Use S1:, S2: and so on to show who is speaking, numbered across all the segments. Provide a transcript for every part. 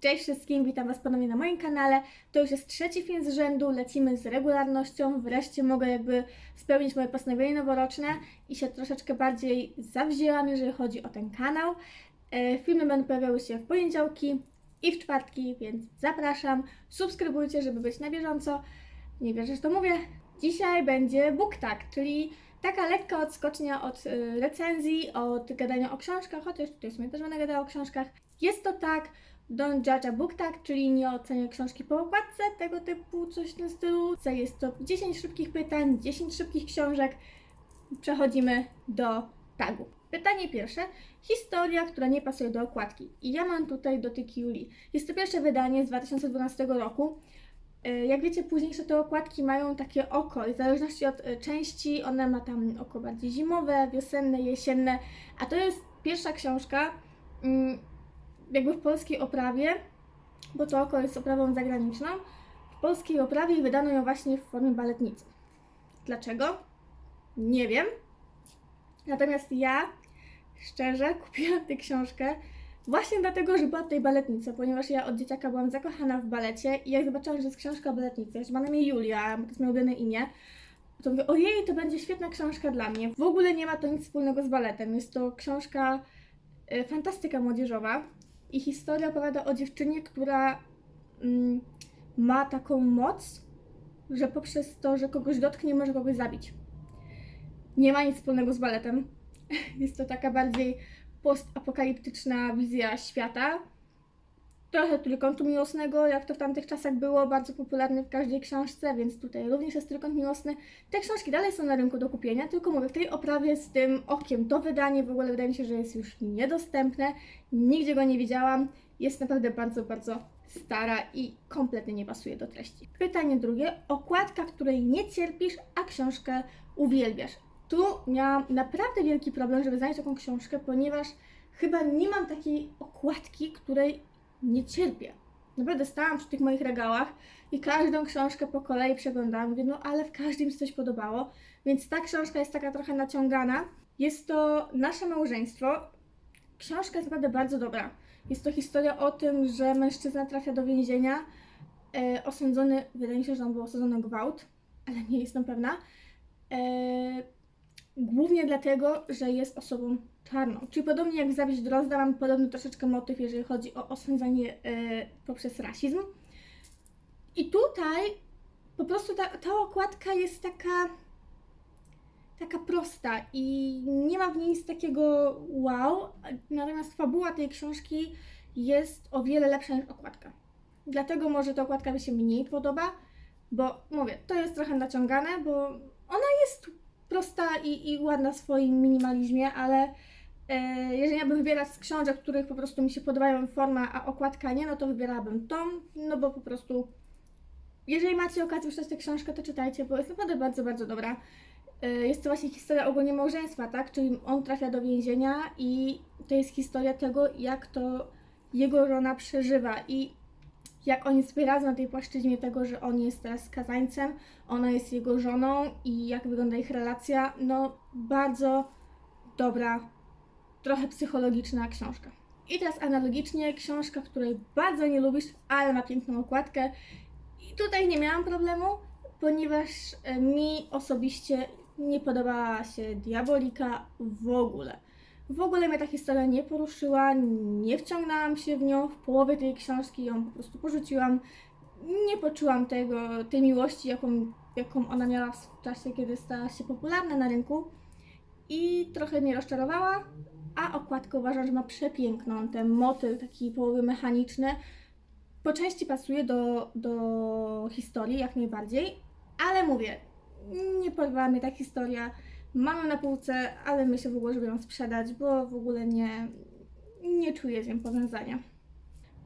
S1: Cześć wszystkim, witam Was ponownie na moim kanale. To już jest trzeci film z rzędu, lecimy z regularnością. Wreszcie mogę jakby spełnić moje postanowienie noworoczne i się troszeczkę bardziej zawzięłam, jeżeli chodzi o ten kanał. E, Filmy będą pojawiały się w poniedziałki i w czwartki, więc zapraszam. Subskrybujcie, żeby być na bieżąco. Nie wierzę, że to mówię. Dzisiaj będzie BookTag, czyli taka lekka odskocznia od y, recenzji, od gadania o książkach, chociaż tutaj w sumie też będę gadała o książkach. Jest to tak, Don't judge a book tag, czyli nie ocenię książki po okładce, tego typu coś w tym stylu. Co Jest to 10 szybkich pytań, 10 szybkich książek. Przechodzimy do tagu. Pytanie pierwsze. Historia, która nie pasuje do okładki. I ja mam tutaj dotyki Julii. Jest to pierwsze wydanie z 2012 roku. E, Jak wiecie, późniejsze te okładki mają takie oko i w zależności od e, części one ma tam oko bardziej zimowe, wiosenne, jesienne, a to jest pierwsza książka mm, jakby w polskiej oprawie, bo to oko jest oprawą zagraniczną. W polskiej oprawie wydano ją właśnie w formie baletnicy. Dlaczego? Nie wiem. Natomiast ja szczerze kupiłam tę książkę Właśnie dlatego, że była tutaj baletnica, ponieważ ja od dzieciaka byłam zakochana w balecie i jak zobaczyłam, że jest książka o baletnicy, że ma na imię Julia, to jest moje ulubione imię, to mówię, ojej, to będzie świetna książka dla mnie. W ogóle nie ma to nic wspólnego z baletem. Jest to książka y, fantastyka młodzieżowa i historia opowiada o dziewczynie, która mm, ma taką moc, że poprzez to, że kogoś dotknie, może kogoś zabić. Nie ma nic wspólnego z baletem. Jest to taka bardziej postapokaliptyczna wizja świata. Trochę trójkątu miłosnego, jak to w tamtych czasach było, bardzo popularny w każdej książce, więc tutaj również jest trójkąt miłosny. Te książki dalej są na rynku do kupienia, tylko mówię, w tej oprawie z tym okiem to wydanie w ogóle wydaje mi się, że jest już niedostępne. Nigdzie go nie widziałam. Jest naprawdę bardzo, bardzo stara i kompletnie nie pasuje do treści. Pytanie drugie. Okładka, której nie cierpisz, a książkę uwielbiasz. Tu miałam naprawdę wielki problem, żeby znaleźć taką książkę, ponieważ chyba nie mam takiej okładki, której nie cierpię. Naprawdę stałam przy tych moich regałach i każdą książkę po kolei przeglądałam. Mówię, no ale w każdym coś podobało. Więc ta książka jest taka trochę naciągana. Jest to Nasze Małżeństwo. Książka jest naprawdę bardzo dobra. Jest to historia o tym, że mężczyzna trafia do więzienia, e, osądzony, wydaje mi się, że on był osądzony o gwałt, ale nie jestem pewna. E, Głównie dlatego, że jest osobą czarną. Czyli podobnie jak zabić Drozda, mam podobny troszeczkę motyw, jeżeli chodzi o osądzanie e, poprzez rasizm. I tutaj po prostu ta, ta okładka jest taka taka prosta i nie ma w niej nic takiego wow, natomiast fabuła tej książki jest o wiele lepsza niż okładka. Dlatego może ta okładka mi się mniej podoba, bo mówię, to jest trochę naciągane, bo ona jest prosta i, i ładna w swoim minimalizmie, ale jeżeli miałabym wybierać z książek, których po prostu mi się podobają forma, a okładka nie, no to wybierałabym tą, no bo po prostu jeżeli macie okazję przeczytać tę książkę, to czytajcie, bo jest naprawdę bardzo, bardzo dobra. E, Jest to właśnie historia ogólnie małżeństwa, tak? Czyli on trafia do więzienia i to jest historia tego, jak to jego żona przeżywa i jak oni sobie radzą na tej płaszczyźnie tego, że on jest teraz skazańcem, ona jest jego żoną i jak wygląda ich relacja. No, bardzo dobra, trochę psychologiczna książka. I teraz analogicznie książka, której bardzo nie lubisz, ale ma piękną okładkę. I tutaj nie miałam problemu, ponieważ e, mi osobiście nie podobała się Diabolika w ogóle. W ogóle mnie ta historia nie poruszyła, nie wciągnęłam się w nią. W połowie tej książki ją po prostu porzuciłam. Nie poczułam tego, tej miłości, jaką, jaką ona miała w czasie, kiedy stała się popularna na rynku. I trochę mnie rozczarowała, a okładkę uważam, że ma przepiękną. Ten motyl taki połowy mechaniczny po części pasuje do, do historii, jak najbardziej, ale mówię, nie porwała mnie ta historia. Mam ją na półce, ale myślę w ogóle, żeby ją sprzedać, bo w ogóle nie, nie czuję z nią powiązania.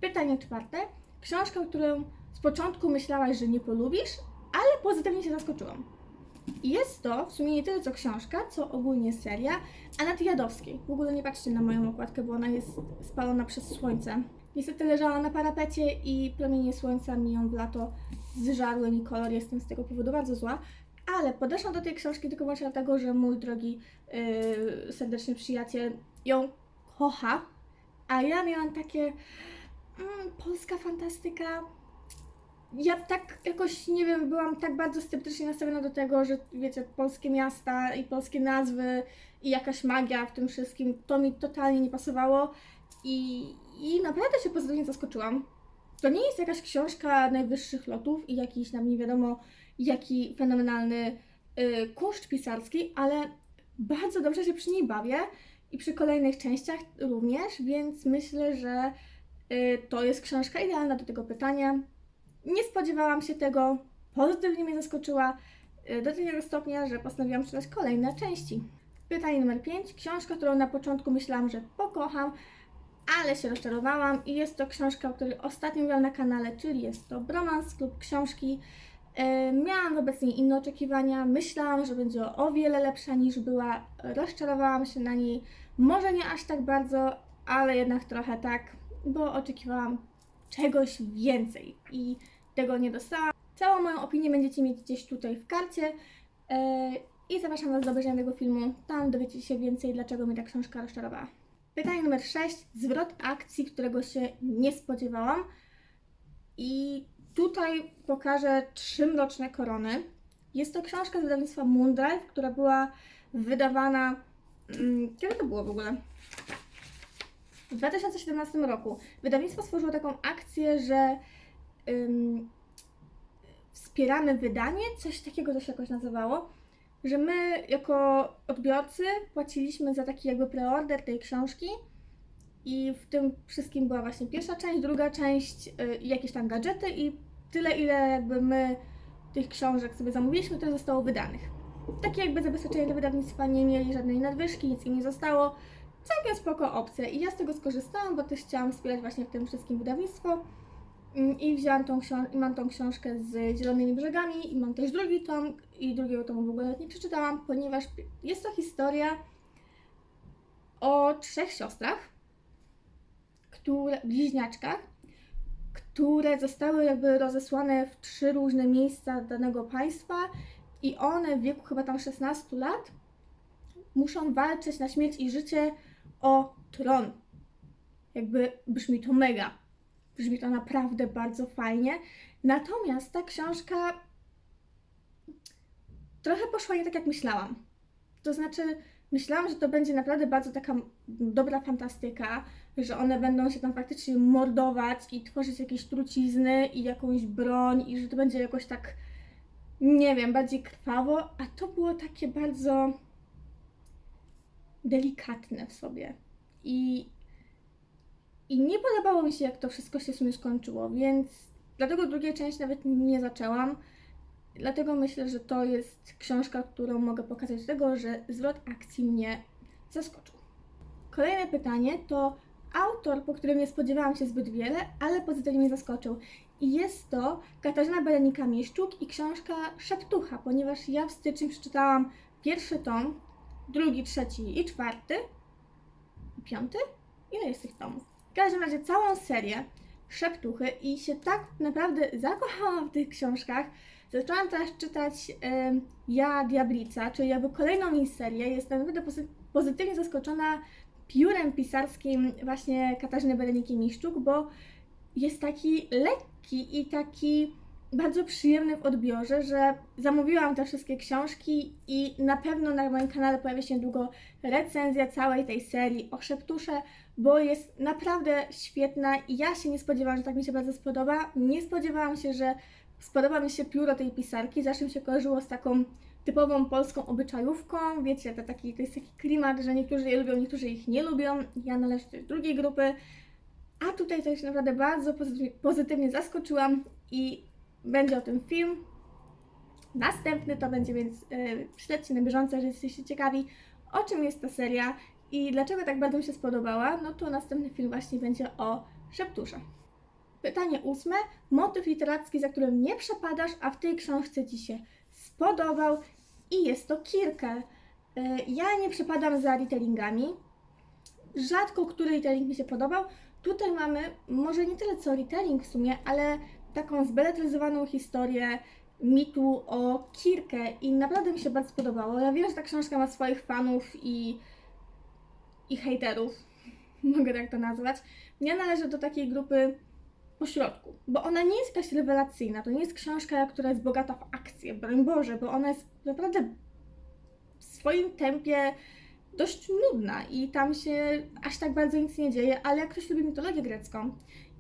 S1: Pytanie czwarte. Książka, którą z początku myślałaś, że nie polubisz, ale pozytywnie się zaskoczyłam. I Jest to w sumie nie tyle co książka, co ogólnie seria Anaty Jadowskiej. W ogóle nie patrzcie na moją okładkę, bo ona jest spalona przez słońce. Niestety leżała na parapecie i promienie słońca mi ją w lato zżarły mi kolor. Jestem z tego powodu bardzo zła. Ale podeszłam do tej książki tylko wyłącznie dlatego, że mój drogi yy, serdeczny przyjaciel ją kocha, a ja miałam takie mm, polska fantastyka. Ja tak jakoś, nie wiem, byłam tak bardzo sceptycznie nastawiona do tego, że wiecie, polskie miasta i polskie nazwy i jakaś magia w tym wszystkim, to mi totalnie nie pasowało i, i naprawdę się pozytywnie zaskoczyłam. To nie jest jakaś książka najwyższych lotów i jakiś nam nie wiadomo jaki fenomenalny y, kunszt pisarski, ale bardzo dobrze się przy niej bawię i przy kolejnych częściach również, więc myślę, że y, to jest książka idealna do tego pytania. Nie spodziewałam się tego, pozytywnie mnie zaskoczyła y, do takiego stopnia, że postanowiłam czytać kolejne części. Pytanie numer 5. Książka, którą na początku myślałam, że pokocham, ale się rozczarowałam i jest to książka, o której ostatnio mówiłam na kanale, czyli jest to Bromans Klub Książki. E, Miałam wobec niej inne oczekiwania, myślałam, że będzie o wiele lepsza niż była, rozczarowałam się na niej, może nie aż tak bardzo, ale jednak trochę tak, bo oczekiwałam czegoś więcej i tego nie dostałam. Całą moją opinię będziecie mieć gdzieś tutaj w karcie e, i zapraszam Was do obejrzenia tego filmu, tam dowiecie się więcej, dlaczego mnie ta książka rozczarowała. Pytanie numer 6. Zwrot akcji, którego się nie spodziewałam. I tutaj pokażę trzy mroczne korony. Jest to książka z wydawnictwa Moondrive, która była wydawana. mm, Kiedy to było w ogóle? W 2017 roku. Wydawnictwo stworzyło taką akcję, że ym, wspieramy wydanie, coś takiego to się jakoś nazywało, że my jako odbiorcy płaciliśmy za taki jakby preorder tej książki i w tym wszystkim była właśnie pierwsza część, druga część y, i jakieś tam gadżety i tyle ile jakby my tych książek sobie zamówiliśmy, to zostało wydanych. Takie jakby zabezpieczenie dla wydawnictwa nie mieli żadnej nadwyżki, nic im nie zostało. Całkiem spoko opcja i ja z tego skorzystałam, bo też chciałam wspierać właśnie w tym wszystkim wydawnictwo. Mm, I wzięłam tą książkę, i mam tą książkę z Zielonymi Brzegami i mam też drugi tom i drugiego tomu w ogóle nawet nie przeczytałam, ponieważ jest to historia o trzech siostrach, które, bliźniaczkach, które zostały jakby rozesłane w trzy różne miejsca danego państwa i one w wieku chyba tam 16 lat muszą walczyć na śmierć i życie o tron. Jakby brzmi to mega. Brzmi to naprawdę bardzo fajnie. Natomiast ta książka trochę poszła nie tak, jak myślałam. To znaczy, myślałam, że to będzie naprawdę bardzo taka dobra fantastyka, że one będą się tam faktycznie mordować i tworzyć jakieś trucizny i jakąś broń i że to będzie jakoś tak, nie wiem, bardziej krwawo, a to było takie bardzo delikatne w sobie. I, i nie podobało mi się, jak to wszystko się w sumie skończyło, więc dlatego drugiej części nawet nie zaczęłam. Dlatego myślę, że to jest książka, którą mogę pokazać tego, że zwrot akcji mnie zaskoczył. Kolejne pytanie to autor, po którym nie spodziewałam się zbyt wiele, ale pozytywnie mnie zaskoczył. I jest to Katarzyna Belenika-Mieszczuk i książka Szeptucha, ponieważ ja w styczniu przeczytałam pierwszy tom, drugi, trzeci i czwarty, i piąty? Ile jest tych tomów? W każdym razie całą serię Szeptuchy i się tak naprawdę zakochałam w tych książkach. Zaczęłam teraz czytać em, Ja Diablica, czyli jakby kolejną jej serię. Jestem naprawdę pozy- pozytywnie zaskoczona piórem pisarskim właśnie Katarzyny Bereniki-Miszczuk, bo jest taki lekki i taki bardzo przyjemny w odbiorze, że zamówiłam te wszystkie książki i na pewno na moim kanale pojawi się niedługo recenzja całej tej serii o Szeptusze, bo jest naprawdę świetna i ja się nie spodziewałam, że tak mi się bardzo spodoba. Nie spodziewałam się, że spodoba mi się pióro tej pisarki, zawsze mi się kojarzyło z taką typową polską obyczajówką. Wiecie, to, taki, to jest taki klimat, że niektórzy je lubią, niektórzy ich nie lubią. Ja należę do drugiej grupy. A tutaj to się naprawdę bardzo pozytywnie zaskoczyłam i będzie o tym film. Następny to będzie, więc yy, śledźcie na bieżąco, jeżeli jesteście ciekawi, o czym jest ta seria i dlaczego tak bardzo mi się spodobała. No to następny film właśnie będzie o Szeptusze. Pytanie ósme. Motyw literacki, za którym nie przepadasz, a w tej książce Ci się spodobał i jest to Kirkę. Y, Ja nie przepadam za retellingami. Rzadko który retelling mi się podobał. Tutaj mamy może nie tyle co retelling w sumie, ale taką zbeletryzowaną historię mitu o Kirkę i naprawdę mi się bardzo podobało. Ja wiem, że ta książka ma swoich fanów i, i hejterów, mogę tak to nazwać. Ja należę do takiej grupy po środku, bo ona nie jest jakaś rewelacyjna, to nie jest książka, która jest bogata w akcję, broń Boże, bo ona jest naprawdę w swoim tempie dość nudna i tam się aż tak bardzo nic nie dzieje, ale jak ktoś lubi mitologię grecką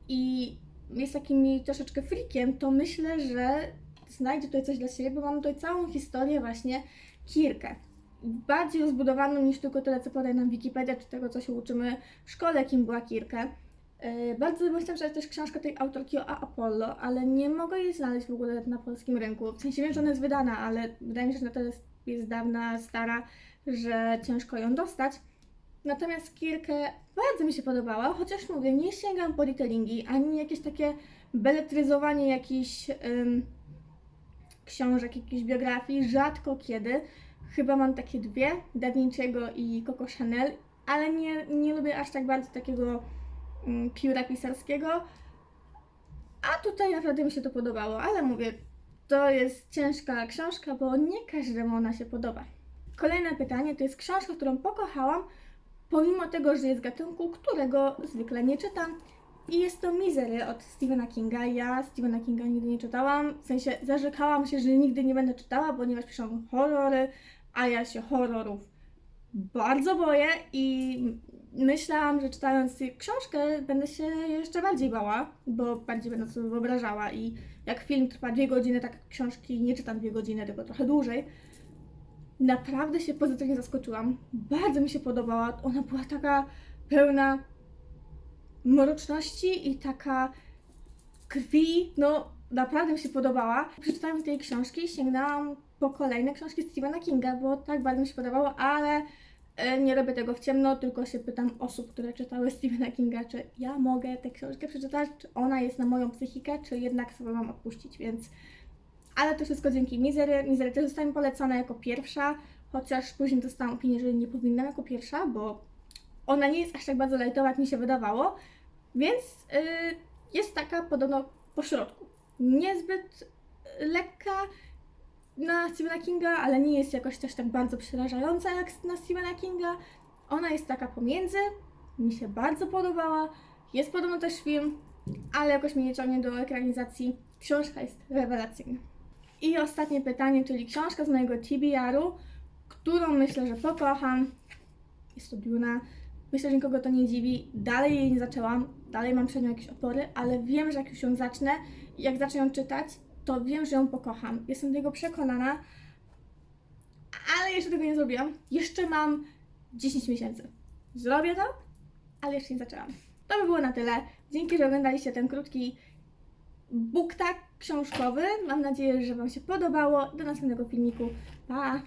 S1: i jest takim troszeczkę frikiem, to myślę, że znajdzie tutaj coś dla siebie, bo mamy tutaj całą historię właśnie Kirkę. Bardziej rozbudowaną niż tylko tyle, co podaje nam Wikipedia, czy tego, co się uczymy w szkole, kim była Kirkę. Yy, Bardzo bym chciała przeczytać też książkę tej autorki o Apollo, ale nie mogę jej znaleźć w ogóle na polskim rynku. W sensie wiem, że ona jest wydana, ale wydaje mi się, że na tyle jest dawna, stara, że ciężko ją dostać. Natomiast Kirkę bardzo mi się podobała, chociaż mówię, nie sięgam po retellingi, ani jakieś takie beletryzowanie jakichś ym, książek, jakichś biografii, rzadko kiedy. Chyba mam takie dwie, Da Vinci'ego i Coco Chanel, ale nie, nie lubię aż tak bardzo takiego mm, pióra pisarskiego. A tutaj naprawdę mi się to podobało, ale mówię, to jest ciężka książka, bo nie każdemu ona się podoba. Kolejne pytanie to jest książka, którą pokochałam, pomimo tego, że jest gatunku, którego zwykle nie czytam. I jest to Misery od Stephena Kinga. Ja Stephena Kinga nigdy nie czytałam, w sensie zarzekałam się, że nigdy nie będę czytała, ponieważ piszą horrory, a ja się horrorów bardzo boję i myślałam, że czytając książkę będę się jeszcze bardziej bała, bo bardziej będę sobie wyobrażała i jak film trwa dwie godziny, tak książki nie czytam dwie godziny, tylko trochę dłużej. Naprawdę się pozytywnie zaskoczyłam. Bardzo mi się podobała. Ona była taka pełna mroczności i taka krwi. No, naprawdę mi się podobała. Przeczytałam tej książki i sięgnęłam po kolejne książki Stephena Kinga, bo tak bardzo mi się podobało, ale e, nie robię tego w ciemno, tylko się pytam osób, które czytały Stephena Kinga, czy ja mogę tę książkę przeczytać, czy ona jest na moją psychikę, czy jednak sobie mam odpuścić, więc... Ale to wszystko dzięki Misery. Misery też została mi polecona jako pierwsza, chociaż później dostałam opinię, że nie powinnam jako pierwsza, bo ona nie jest aż tak bardzo lightowa, jak mi się wydawało, więc y, jest taka podobno po środku. Niezbyt lekka na Stephena Kinga, ale nie jest jakoś też tak bardzo przerażająca jak na Stephena Kinga. Ona jest taka pomiędzy, mi się bardzo podobała. Jest podobno też film, ale jakoś mnie nie ciągnie do ekranizacji. Książka jest rewelacyjna. I ostatnie pytanie, czyli książka z mojego TBR-u, którą myślę, że pokocham. Jest to Duna. Myślę, że nikogo to nie dziwi. Dalej jej nie zaczęłam, dalej mam przed nią jakieś opory, ale wiem, że jak już ją zacznę jak zacznę ją czytać, to wiem, że ją pokocham. Jestem do tego przekonana, ale jeszcze tego nie zrobiłam. Jeszcze mam 10 miesięcy. Zrobię to, ale jeszcze nie zaczęłam. To by było na tyle. Dzięki, że oglądaliście ten krótki buktak książkowy. Mam nadzieję, że Wam się podobało. Do następnego filmiku. Pa!